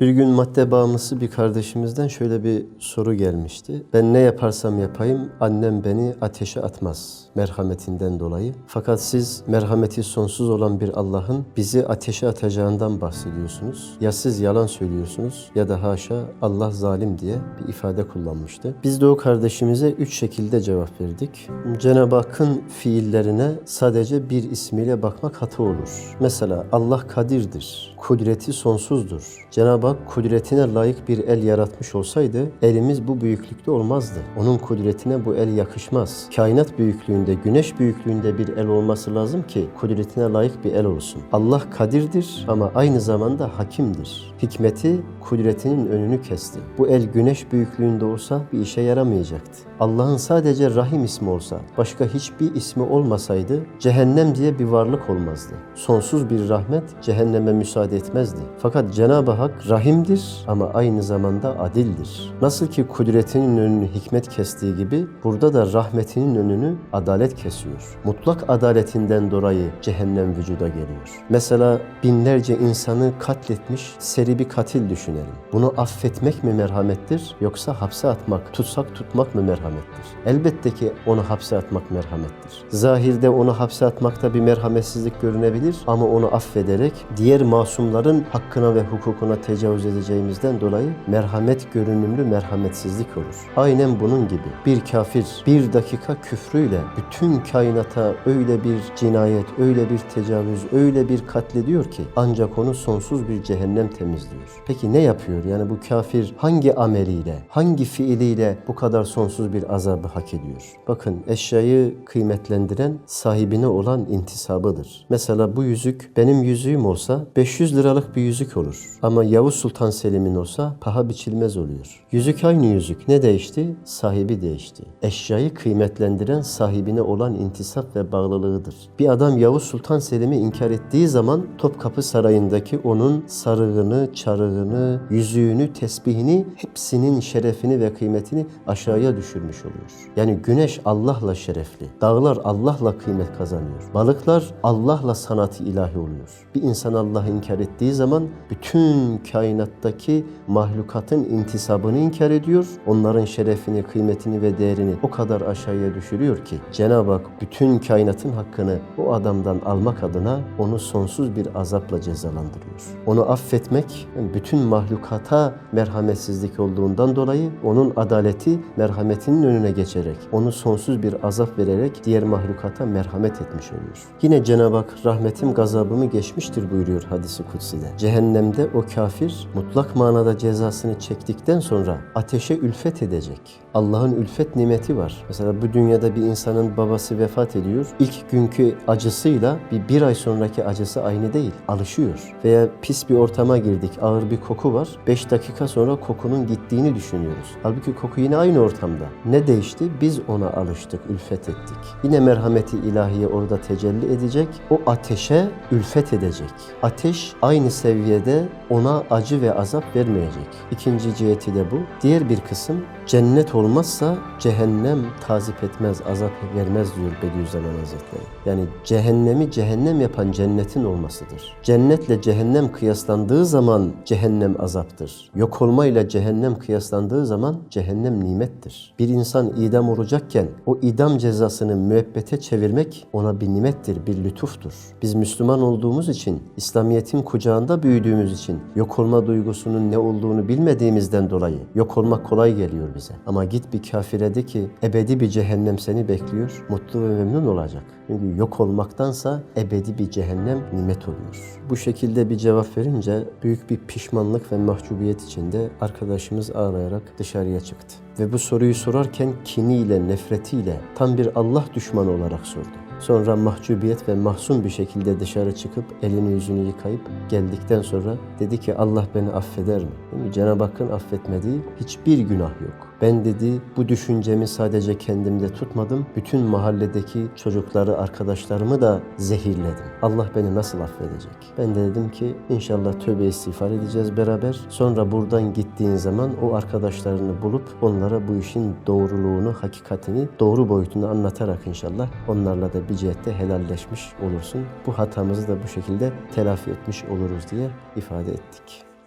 Bir gün madde bağımlısı bir kardeşimizden şöyle bir soru gelmişti. Ben ne yaparsam yapayım annem beni ateşe atmaz merhametinden dolayı. Fakat siz merhameti sonsuz olan bir Allah'ın bizi ateşe atacağından bahsediyorsunuz. Ya siz yalan söylüyorsunuz ya da haşa Allah zalim diye bir ifade kullanmıştı. Biz de o kardeşimize üç şekilde cevap verdik. Cenab-ı Hakk'ın fiillerine sadece bir ismiyle bakmak hata olur. Mesela Allah kadirdir. Kudreti sonsuzdur. Cenab-ı Hak kudretine layık bir el yaratmış olsaydı elimiz bu büyüklükte olmazdı. Onun kudretine bu el yakışmaz. Kainat büyüklüğünde, güneş büyüklüğünde bir el olması lazım ki kudretine layık bir el olsun. Allah kadirdir ama aynı zamanda hakimdir. Hikmeti kudretinin önünü kesti. Bu el güneş büyüklüğünde olsa bir işe yaramayacaktı. Allah'ın sadece Rahim ismi olsa, başka hiçbir ismi olmasaydı cehennem diye bir varlık olmazdı. Sonsuz bir rahmet cehenneme müsaade etmezdi. Fakat Cenab-ı Hak rahimdir ama aynı zamanda adildir. Nasıl ki kudretinin önünü hikmet kestiği gibi burada da rahmetinin önünü adalet kesiyor. Mutlak adaletinden dolayı cehennem vücuda geliyor. Mesela binlerce insanı katletmiş seri bir katil düşünelim. Bunu affetmek mi merhamettir yoksa hapse atmak, tutsak tutmak mı merhamettir? Elbette ki onu hapse atmak merhamettir. Zahirde onu hapse atmakta bir merhametsizlik görünebilir ama onu affederek diğer masumların hakkına ve hukukuna tecavüz edeceğimizden dolayı merhamet görünümlü merhametsizlik olur. Aynen bunun gibi bir kafir bir dakika küfrüyle bütün kainata öyle bir cinayet, öyle bir tecavüz, öyle bir katlediyor ki ancak onu sonsuz bir cehennem temizliyor. Peki ne yapıyor? Yani bu kafir hangi ameliyle, hangi fiiliyle bu kadar sonsuz bir azabı hak ediyor? Bakın eşyayı kıymetlendiren sahibine olan intisabıdır. Mesela bu yüzük benim yüzüğüm olsa 500 liralık bir yüzük olur. Ama Yavuz Sultan Selim'in olsa paha biçilmez oluyor. Yüzük aynı yüzük. Ne değişti? Sahibi değişti. Eşyayı kıymetlendiren sahibine olan intisap ve bağlılığıdır. Bir adam Yavuz Sultan Selim'i inkar ettiği zaman Topkapı Sarayı'ndaki onun sarığını, çarığını, yüzüğünü, tesbihini hepsinin şerefini ve kıymetini aşağıya düşürmüş oluyor. Yani güneş Allah'la şerefli. Dağlar Allah'la kıymet kazanıyor. Balıklar Allah'la sanatı ilahi oluyor. Bir insan Allah'ı inkar ettiği zaman bütün kainattaki mahlukatın intisabını inkar ediyor. Onların şerefini, kıymetini ve değerini o kadar aşağıya düşürüyor ki Cenab-ı Hak bütün kainatın hakkını o adamdan almak adına onu sonsuz bir azapla cezalandırıyor. Onu affetmek bütün mahlukata merhametsizlik olduğundan dolayı onun adaleti merhametinin önüne geçerek onu sonsuz bir azap vererek diğer mahlukata merhamet etmiş oluyor. Yine Cenab-ı Hak rahmetim gazabımı geçmiştir buyuruyor hadisi kutsi'de. Cehennemde o kafir mutlak manada cezasını çektikten sonra ateşe ülfet edecek. Allah'ın ülfet nimeti var. Mesela bu dünyada bir insanın babası vefat ediyor. İlk günkü acısıyla bir, bir ay sonraki acısı aynı değil. Alışıyor. Veya pis bir ortama girdik. Ağır bir koku var. 5 dakika sonra kokunun gittiğini düşünüyoruz. Halbuki koku yine aynı ortamda. Ne değişti? Biz ona alıştık, ülfet ettik. Yine merhameti ilahiye orada tecelli edecek. O ateşe ülfet edecek. Ateş aynı seviyede ona acı ve azap vermeyecek. İkinci ciheti de bu. Diğer bir kısım cennet olmazsa cehennem tazip etmez, azap vermez diyor Bediüzzaman Hazretleri. Yani cehennemi cehennem yapan cennetin olmasıdır. Cennetle cehennem kıyaslandığı zaman cehennem azaptır. Yok olmayla cehennem kıyaslandığı zaman cehennem nimettir. Bir insan idam olacakken o idam cezasını müebbete çevirmek ona bir nimettir, bir lütuftur. Biz Müslüman olduğumuz için, İslamiyet'in kucağında büyüdüğümüz için yok olma duygusunun ne olduğunu bilmediğimizden dolayı yok olmak kolay geliyor bize. Ama git bir kafire de ki ebedi bir cehennem seni bekliyor, mutlu ve memnun olacak. Çünkü yok olmaktansa ebedi bir cehennem nimet oluyor. Bu şekilde bir cevap verince büyük bir pişmanlık ve mahcubiyet içinde arkadaşımız ağlayarak dışarıya çıktı. Ve bu soruyu sorarken kiniyle, nefretiyle tam bir Allah düşmanı olarak sordu. Sonra mahcubiyet ve mahzun bir şekilde dışarı çıkıp elini yüzünü yıkayıp geldikten sonra dedi ki Allah beni affeder mi? Cenab-ı Hakk'ın affetmediği hiçbir günah yok. Ben dedi bu düşüncemi sadece kendimde tutmadım. Bütün mahalledeki çocukları, arkadaşlarımı da zehirledim. Allah beni nasıl affedecek? Ben de dedim ki inşallah tövbe istiğfar edeceğiz beraber. Sonra buradan gittiğin zaman o arkadaşlarını bulup onlara bu işin doğruluğunu, hakikatini, doğru boyutunu anlatarak inşallah onlarla da bir cihette helalleşmiş olursun. Bu hatamızı da bu şekilde telafi etmiş oluruz diye ifade ettik.